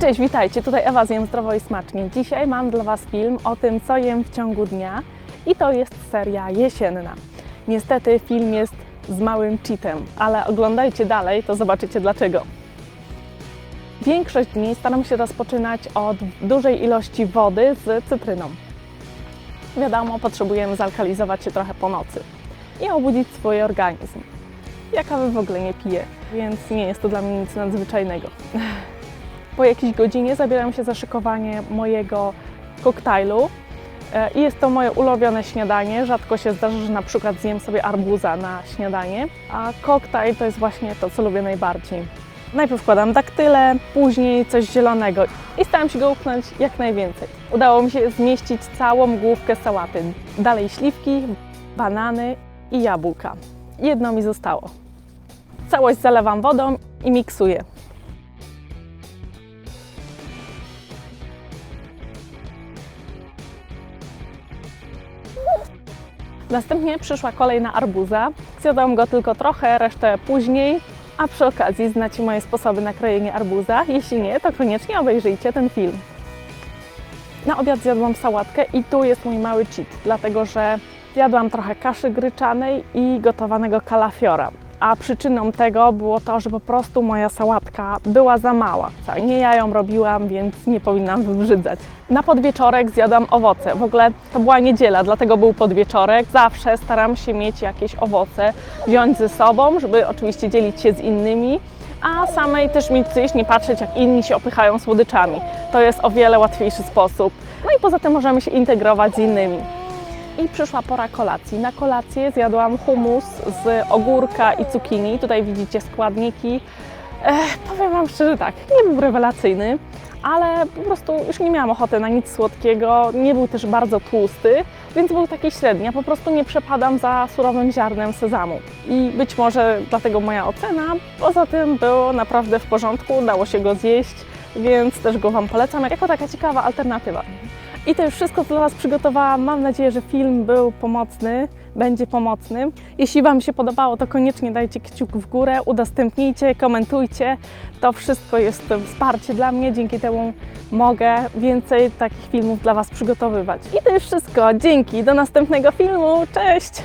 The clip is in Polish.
Cześć, witajcie, tutaj Ewa z Jem Zdrowo i Smacznie. Dzisiaj mam dla Was film o tym, co jem w ciągu dnia i to jest seria jesienna. Niestety film jest z małym cheatem, ale oglądajcie dalej, to zobaczycie dlaczego. Większość dni staram się rozpoczynać od dużej ilości wody z cytryną. Wiadomo, potrzebujemy zalkalizować się trochę po nocy i obudzić swój organizm. Ja kawy w ogóle nie piję, więc nie jest to dla mnie nic nadzwyczajnego. Po jakiejś godzinie zabieram się za szykowanie mojego koktajlu. E, I jest to moje ulubione śniadanie. Rzadko się zdarza, że na przykład zjem sobie arbuza na śniadanie, a koktajl to jest właśnie to, co lubię najbardziej. Najpierw wkładam daktyle, później coś zielonego i staram się go upchnąć jak najwięcej. Udało mi się zmieścić całą główkę sałaty. Dalej śliwki, banany i jabłka. Jedno mi zostało. Całość zalewam wodą i miksuję. Następnie przyszła kolej na arbuza. Zjadłam go tylko trochę, resztę później. A przy okazji znacie moje sposoby na krojenie arbuza. Jeśli nie, to koniecznie obejrzyjcie ten film. Na obiad zjadłam sałatkę i tu jest mój mały cheat, dlatego że zjadłam trochę kaszy gryczanej i gotowanego kalafiora. A przyczyną tego było to, że po prostu moja sałatka była za mała. Nie ja ją robiłam, więc nie powinnam wybrzydzać. Na podwieczorek zjadłam owoce. W ogóle to była niedziela, dlatego był podwieczorek. Zawsze staram się mieć jakieś owoce, wziąć ze sobą, żeby oczywiście dzielić się z innymi, a samej też mieć coś, nie patrzeć jak inni się opychają słodyczami. To jest o wiele łatwiejszy sposób. No i poza tym możemy się integrować z innymi. I przyszła pora kolacji. Na kolację zjadłam hummus z ogórka i cukinii. Tutaj widzicie składniki. Ech, powiem Wam szczerze tak, nie był rewelacyjny, ale po prostu już nie miałam ochoty na nic słodkiego. Nie był też bardzo tłusty, więc był taki średni. Ja po prostu nie przepadam za surowym ziarnem sezamu. I być może dlatego moja ocena. Poza tym było naprawdę w porządku, dało się go zjeść, więc też go Wam polecam jako taka ciekawa alternatywa. I to już wszystko, dla Was przygotowałam. Mam nadzieję, że film był pomocny, będzie pomocny. Jeśli Wam się podobało, to koniecznie dajcie kciuk w górę, udostępnijcie, komentujcie. To wszystko jest wsparcie dla mnie, dzięki temu mogę więcej takich filmów dla Was przygotowywać. I to już wszystko. Dzięki, do następnego filmu. Cześć!